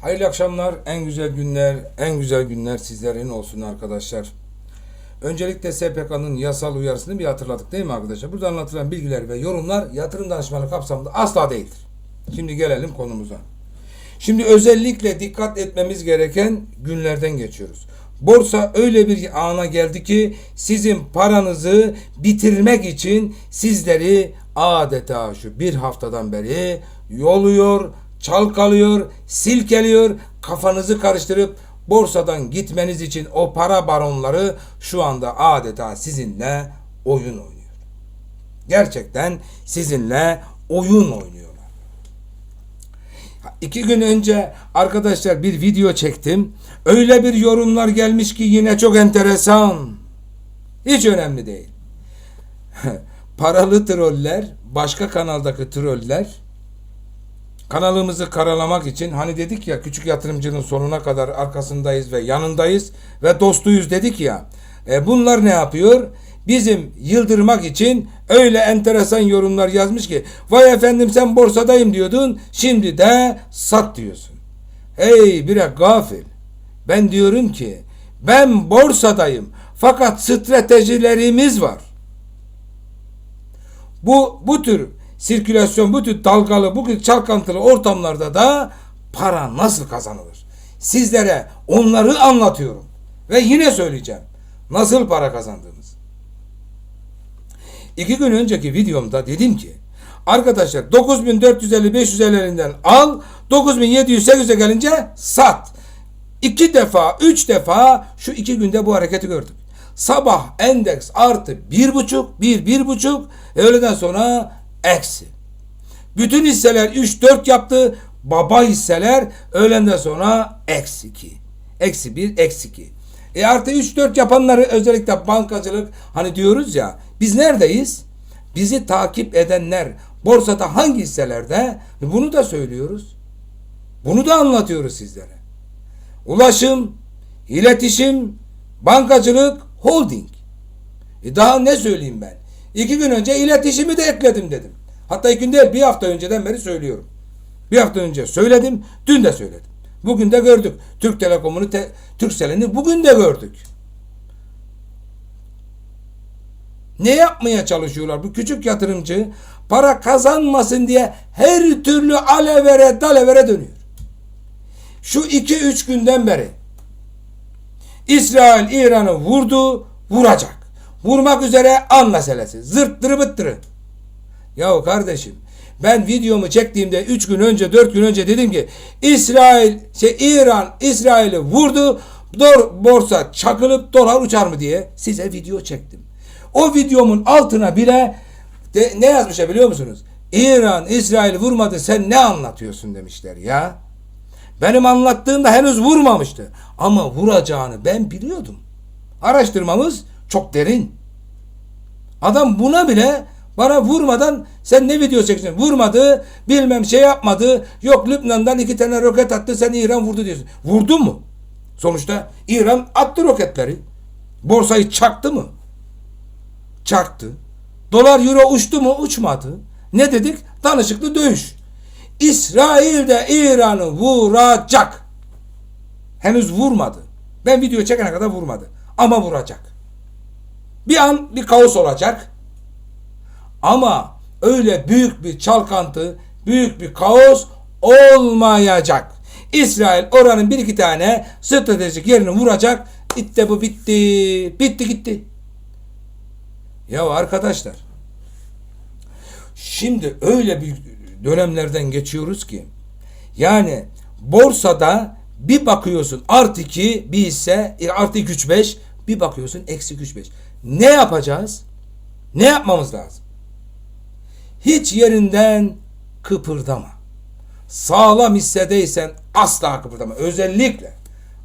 Hayırlı akşamlar, en güzel günler, en güzel günler sizlerin olsun arkadaşlar. Öncelikle SPK'nın yasal uyarısını bir hatırladık değil mi arkadaşlar? Burada anlatılan bilgiler ve yorumlar yatırım danışmanlığı kapsamında asla değildir. Şimdi gelelim konumuza. Şimdi özellikle dikkat etmemiz gereken günlerden geçiyoruz. Borsa öyle bir ana geldi ki sizin paranızı bitirmek için sizleri adeta şu bir haftadan beri yoluyor, çalkalıyor, silkeliyor, kafanızı karıştırıp borsadan gitmeniz için o para baronları şu anda adeta sizinle oyun oynuyor. Gerçekten sizinle oyun oynuyorlar. İki gün önce arkadaşlar bir video çektim. Öyle bir yorumlar gelmiş ki yine çok enteresan. Hiç önemli değil. Paralı troller, başka kanaldaki troller kanalımızı karalamak için hani dedik ya küçük yatırımcının sonuna kadar arkasındayız ve yanındayız ve dostuyuz dedik ya. E bunlar ne yapıyor? Bizim yıldırmak için öyle enteresan yorumlar yazmış ki vay efendim sen borsadayım diyordun şimdi de sat diyorsun. Hey bire gafil. Ben diyorum ki ben borsadayım fakat stratejilerimiz var. Bu bu tür sirkülasyon, bu tür dalgalı, bu tür çalkantılı ortamlarda da para nasıl kazanılır? Sizlere onları anlatıyorum. Ve yine söyleyeceğim. Nasıl para kazandığımız. İki gün önceki videomda dedim ki arkadaşlar 9450-550'lerinden al 9700-800'e gelince sat. İki defa, üç defa şu iki günde bu hareketi gördük. Sabah endeks artı bir buçuk, bir, bir buçuk, öğleden sonra eksi. Bütün hisseler 3-4 yaptı. Baba hisseler öğlenden sonra eksi 2. Eksi 1, eksi 2. E artı 3-4 yapanları özellikle bankacılık hani diyoruz ya biz neredeyiz? Bizi takip edenler borsada hangi hisselerde bunu da söylüyoruz. Bunu da anlatıyoruz sizlere. Ulaşım, iletişim, bankacılık, holding. E daha ne söyleyeyim ben? İki gün önce iletişimi de ekledim dedim. Hatta iki gün değil bir hafta önceden beri söylüyorum. Bir hafta önce söyledim, dün de söyledim. Bugün de gördük. Türk Telekom'unu, te, Turkcell'ini bugün de gördük. Ne yapmaya çalışıyorlar? Bu küçük yatırımcı para kazanmasın diye her türlü alevere dalevere dönüyor. Şu iki üç günden beri İsrail İran'ı vurdu, vuracak. Vurmak üzere an meselesi. Zırttırı bıttırı. Yahu kardeşim ben videomu çektiğimde 3 gün önce 4 gün önce dedim ki İsrail şey İran İsrail'i vurdu dor, borsa çakılıp dolar uçar mı diye size video çektim. O videomun altına bile de, ne yazmışlar biliyor musunuz? İran İsrail vurmadı sen ne anlatıyorsun demişler ya. Benim anlattığımda henüz vurmamıştı. Ama vuracağını ben biliyordum. Araştırmamız çok derin. Adam buna bile bana vurmadan sen ne video çekiyorsun? Vurmadı, bilmem şey yapmadı. Yok Lübnan'dan iki tane roket attı sen İran vurdu diyorsun. Vurdu mu? Sonuçta İran attı roketleri. Borsayı çaktı mı? Çaktı. Dolar euro uçtu mu? Uçmadı. Ne dedik? Danışıklı dövüş. İsrail de İran'ı vuracak. Henüz vurmadı. Ben video çekene kadar vurmadı. Ama vuracak. Bir an bir kaos olacak. Ama öyle büyük bir çalkantı, büyük bir kaos olmayacak. İsrail oranın bir iki tane stratejik yerini vuracak. İtte bu bitti. Bitti gitti. Ya arkadaşlar. Şimdi öyle bir dönemlerden geçiyoruz ki yani borsada bir bakıyorsun artı 2 bir hisse artı 2 3 5 bir bakıyorsun eksi 3 5. Ne yapacağız? Ne yapmamız lazım? Hiç yerinden kıpırdama. Sağlam hissedeysen asla kıpırdama. Özellikle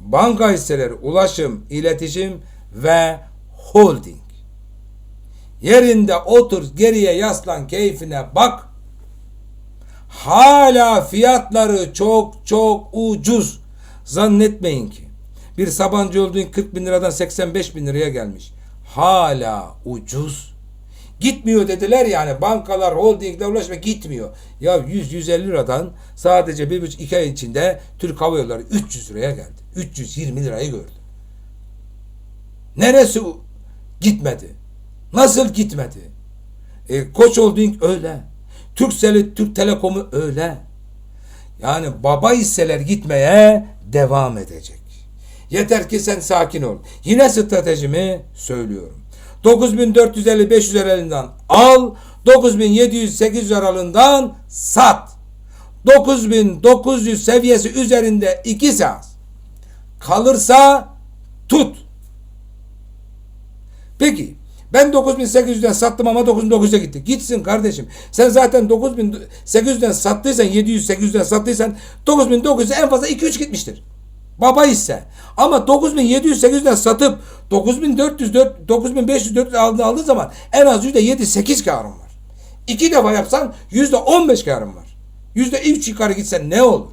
banka hisseleri, ulaşım, iletişim ve holding. Yerinde otur, geriye yaslan, keyfine bak. Hala fiyatları çok çok ucuz. Zannetmeyin ki. Bir Sabancı olduğun 40 bin liradan 85 bin liraya gelmiş. Hala ucuz. Gitmiyor dediler yani bankalar, holdingler ulaşma gitmiyor. Ya 100-150 liradan sadece bir buçuk iki ay içinde Türk Hava Yolları 300 liraya geldi. 320 lirayı gördü. Neresi gitmedi? Nasıl gitmedi? E, Koç Holding öyle. Türkcell'i, Türk Telekom'u öyle. Yani baba hisseler gitmeye devam edecek. Yeter ki sen sakin ol. Yine stratejimi söylüyorum. 9450-500 aralığından al, 9700-800 aralığından sat. 9900 seviyesi üzerinde 2 seans. Kalırsa tut. Peki ben 9800'den sattım ama 9900'e gitti. Gitsin kardeşim. Sen zaten 9800'den sattıysan 700-800'den sattıysan 9900'e en fazla 2-3 gitmiştir. Baba ise. Ama 9700-800'den satıp 9400 9500 aldığı aldığı zaman en az %7-8 karın var. İki defa yapsan %15 karın var. %3 yukarı gitsen ne olur?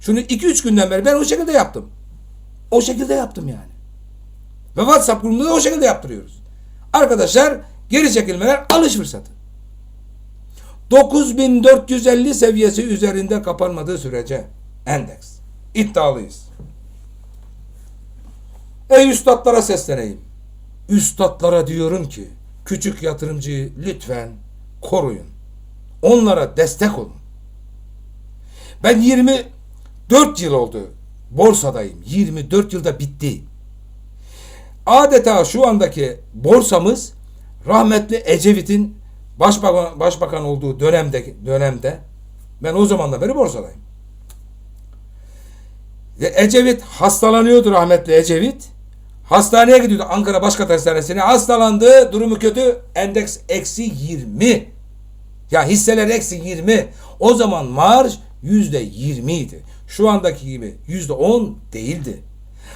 Şunu 2-3 günden beri ben o şekilde yaptım. O şekilde yaptım yani. Ve WhatsApp grubunda da o şekilde yaptırıyoruz. Arkadaşlar geri çekilmeler alış fırsatı. 9450 seviyesi üzerinde kapanmadığı sürece endeks. İddialıyız. Ey üstadlara sesleneyim. Üstadlara diyorum ki küçük yatırımcıyı lütfen koruyun. Onlara destek olun. Ben 24 yıl oldu borsadayım. 24 yılda bitti. Adeta şu andaki borsamız rahmetli Ecevit'in başbakan, başbakan olduğu dönemde dönemde ben o zamandan beri borsadayım. Ve Ecevit hastalanıyordu rahmetli Ecevit. Hastaneye gidiyordu Ankara Başkat Hastanesi'ne. Hastalandı. Durumu kötü. Endeks eksi 20. Ya hisseler eksi 20. O zaman marj yüzde 20 idi. Şu andaki gibi yüzde 10 değildi.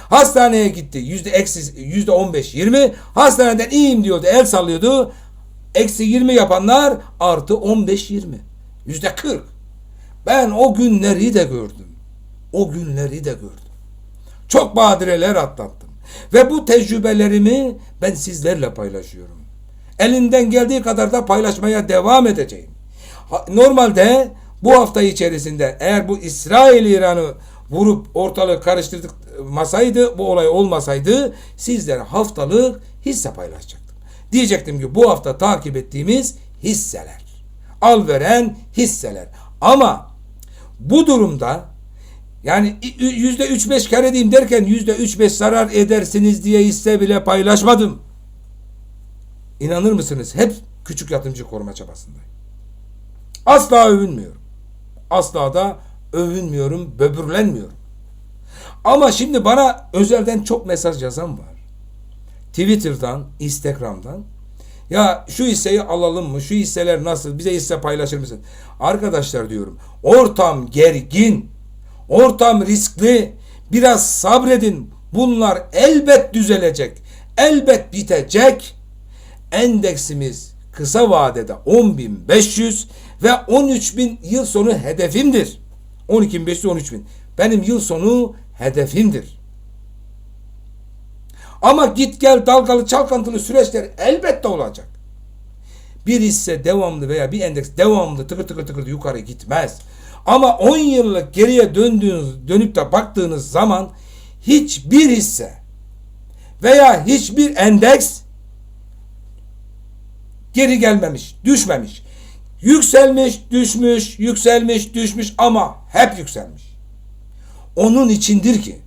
Hastaneye gitti. Yüzde eksi yüzde 15 20. Hastaneden iyiyim diyordu. El sallıyordu. Eksi 20 yapanlar artı 15 20. Yüzde 40. Ben o günleri de gördüm. O günleri de gördüm. Çok badireler atlattım. Ve bu tecrübelerimi ben sizlerle paylaşıyorum. Elinden geldiği kadar da paylaşmaya devam edeceğim. Normalde bu hafta içerisinde eğer bu İsrail İran'ı vurup ortalığı karıştırdık masaydı bu olay olmasaydı sizlere haftalık hisse paylaşacaktım. Diyecektim ki bu hafta takip ettiğimiz hisseler. Al veren hisseler. Ama bu durumda yani yüzde üç beş kar edeyim derken yüzde üç beş zarar edersiniz diye hisse bile paylaşmadım. İnanır mısınız? Hep küçük yatırımcı koruma çabasındayım. Asla övünmüyorum. Asla da övünmüyorum, böbürlenmiyorum. Ama şimdi bana özelden çok mesaj yazan var. Twitter'dan, Instagram'dan. Ya şu hisseyi alalım mı? Şu hisseler nasıl? Bize hisse paylaşır mısın? Arkadaşlar diyorum. Ortam gergin. Ortam riskli. Biraz sabredin. Bunlar elbet düzelecek. Elbet bitecek. Endeksimiz kısa vadede 10.500 ve 13.000 yıl sonu hedefimdir. 12.500 13.000. Benim yıl sonu hedefimdir. Ama git gel dalgalı çalkantılı süreçler elbette olacak. Bir hisse devamlı veya bir endeks devamlı tıkır tıkır tıkır yukarı gitmez. Ama 10 yıllık geriye döndüğünüz, dönüp de baktığınız zaman hiçbir hisse veya hiçbir endeks geri gelmemiş, düşmemiş. Yükselmiş, düşmüş, yükselmiş, düşmüş ama hep yükselmiş. Onun içindir ki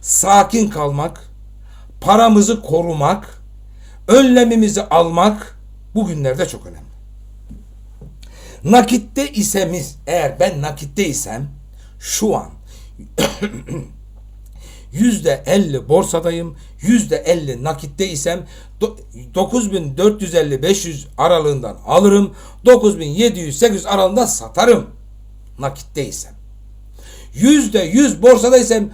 sakin kalmak, paramızı korumak, önlemimizi almak bugünlerde çok önemli. Nakitte isemiz, eğer ben nakitte isem şu an yüzde elli borsadayım, yüzde elli nakitte isem 9450-500 aralığından alırım, 9700-800 aralığından satarım nakitte isem. Yüzde yüz borsadaysam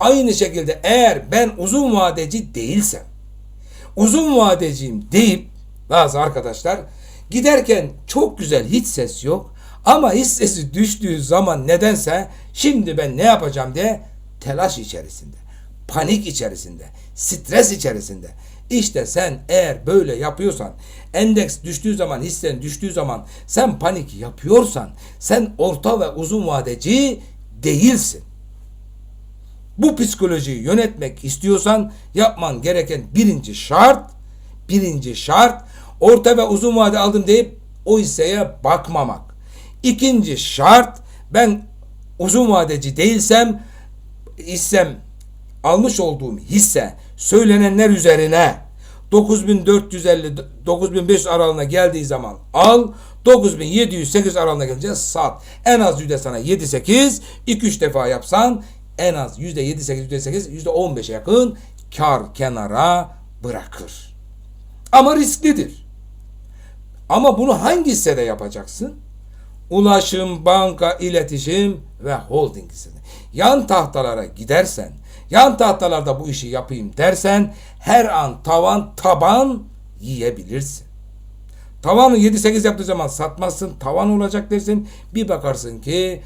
aynı şekilde eğer ben uzun vadeci değilsem, uzun vadeciyim deyip bazı arkadaşlar giderken çok güzel hiç ses yok ama hissesi düştüğü zaman nedense şimdi ben ne yapacağım diye telaş içerisinde. panik içerisinde, stres içerisinde. İşte sen eğer böyle yapıyorsan, endeks düştüğü zaman, hissen düştüğü zaman sen panik yapıyorsan, sen orta ve uzun vadeci değilsin. Bu psikolojiyi yönetmek istiyorsan yapman gereken birinci şart, birinci şart orta ve uzun vade aldım deyip o hisseye bakmamak. İkinci şart ben uzun vadeci değilsem hissem almış olduğum hisse söylenenler üzerine 9450 9500 aralığına geldiği zaman al 9708 aralığına gelince sat. En az yüzde sana 7 8 2 3 defa yapsan en az yüzde 7 8 yüzde 8 yüzde 15'e yakın kar kenara bırakır. Ama risklidir. Ama bunu hangi hissede yapacaksın? Ulaşım, banka, iletişim ve holding hissede. Yan tahtalara gidersen, yan tahtalarda bu işi yapayım dersen her an tavan taban yiyebilirsin. Tavanı 7-8 yaptığı zaman satmazsın, tavan olacak dersin. Bir bakarsın ki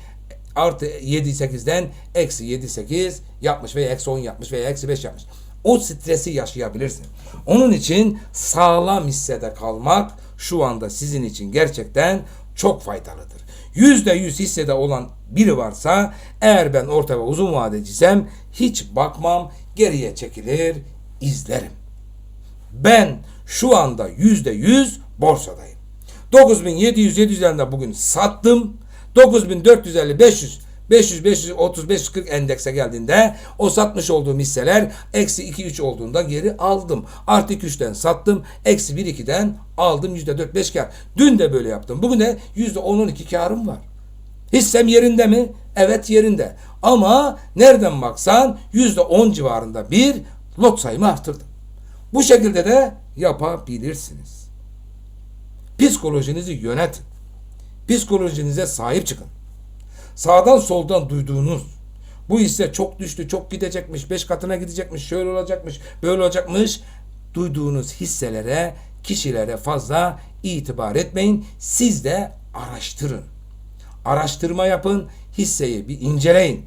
artı 7-8'den eksi 7-8 yapmış veya eksi 10 yapmış veya eksi 5 yapmış. O stresi yaşayabilirsin. Onun için sağlam hissede kalmak şu anda sizin için gerçekten çok faydalıdır. Yüzde yüz hissede olan biri varsa eğer ben orta ve uzun vadeciysem hiç bakmam geriye çekilir izlerim. Ben şu anda yüzde yüz borsadayım. 9700 700'lerinde bugün sattım. 9450 500 500 530 540 endekse geldiğinde o satmış olduğum hisseler eksi 2 3 olduğunda geri aldım. Artı 2 3'ten sattım. Eksi 1 2'den aldım. Yüzde 4 5 kar. Dün de böyle yaptım. Bugün de yüzde 10 12 karım var. Hissem yerinde mi? Evet yerinde. Ama nereden baksan yüzde 10 civarında bir lot sayımı arttırdım. Bu şekilde de yapabilirsiniz. Psikolojinizi yönetin. Psikolojinize sahip çıkın. Sağdan soldan duyduğunuz bu hisse çok düştü, çok gidecekmiş, beş katına gidecekmiş, şöyle olacakmış, böyle olacakmış. Duyduğunuz hisselere, kişilere fazla itibar etmeyin. Siz de araştırın. Araştırma yapın, hisseyi bir inceleyin.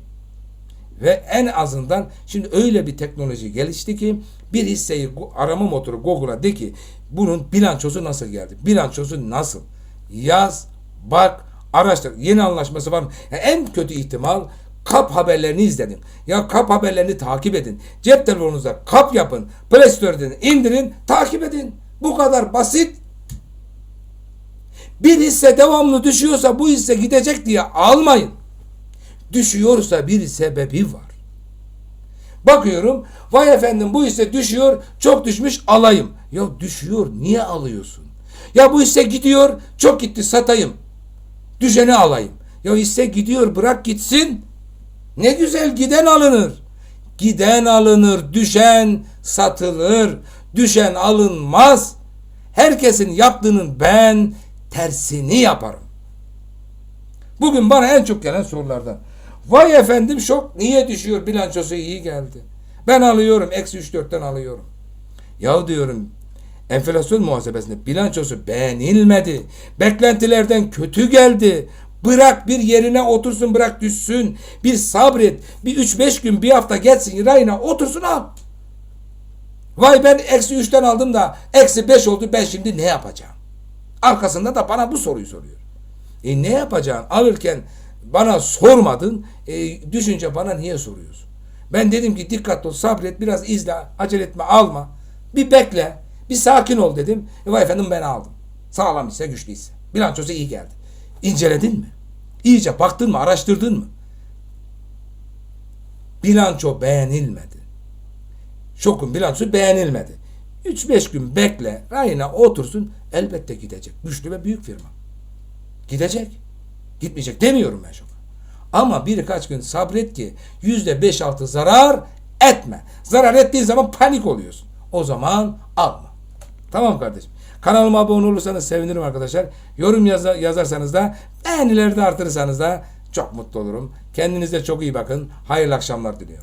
Ve en azından şimdi öyle bir teknoloji gelişti ki bir hisseyi arama motoru Google'a de ki bunun bilançosu nasıl geldi? Bilançosu nasıl? Yaz, bak, araştır. Yeni anlaşması var mı? Yani en kötü ihtimal kap haberlerini izledin. Ya kap haberlerini takip edin. Cep telefonunuzda kap yapın. Play Store'den indirin, takip edin. Bu kadar basit. Bir hisse devamlı düşüyorsa bu hisse gidecek diye almayın. Düşüyorsa bir sebebi var. Bakıyorum, vay efendim bu hisse düşüyor, çok düşmüş alayım. Ya düşüyor, niye alıyorsun? Ya bu hisse gidiyor, çok gitti satayım. Düşeni alayım. Ya hisse gidiyor, bırak gitsin. Ne güzel giden alınır. Giden alınır, düşen satılır. Düşen alınmaz. Herkesin yaptığının ben tersini yaparım. Bugün bana en çok gelen sorulardan. Vay efendim şok niye düşüyor bilançosu iyi geldi. Ben alıyorum eksi 3-4'ten alıyorum. Ya diyorum enflasyon muhasebesinde bilançosu beğenilmedi. Beklentilerden kötü geldi. Bırak bir yerine otursun bırak düşsün. Bir sabret. Bir 3-5 gün bir hafta geçsin rayına otursun al. Vay ben eksi 3'ten aldım da eksi 5 oldu ben şimdi ne yapacağım? Arkasında da bana bu soruyu soruyor. E ne yapacaksın? Alırken bana sormadın. E, düşünce bana niye soruyorsun? Ben dedim ki dikkatli ol, sabret, biraz izle, acele etme, alma. Bir bekle, bir sakin ol dedim. E vay efendim ben aldım. Sağlam ise, güçlü ise. Bilançosu iyi geldi. İnceledin mi? İyice baktın mı, araştırdın mı? Bilanço beğenilmedi. Şokun bilançosu beğenilmedi. 3-5 gün bekle, rayına otursun, elbette gidecek. Güçlü ve büyük firma. Gidecek. Gitmeyecek demiyorum ben şoka. Ama birkaç gün sabret ki yüzde beş altı zarar etme. Zarar ettiğin zaman panik oluyorsun. O zaman alma. Tamam kardeşim. Kanalıma abone olursanız sevinirim arkadaşlar. Yorum yaza- yazarsanız da beğenileri de artırırsanız da çok mutlu olurum. Kendinize çok iyi bakın. Hayırlı akşamlar diliyorum.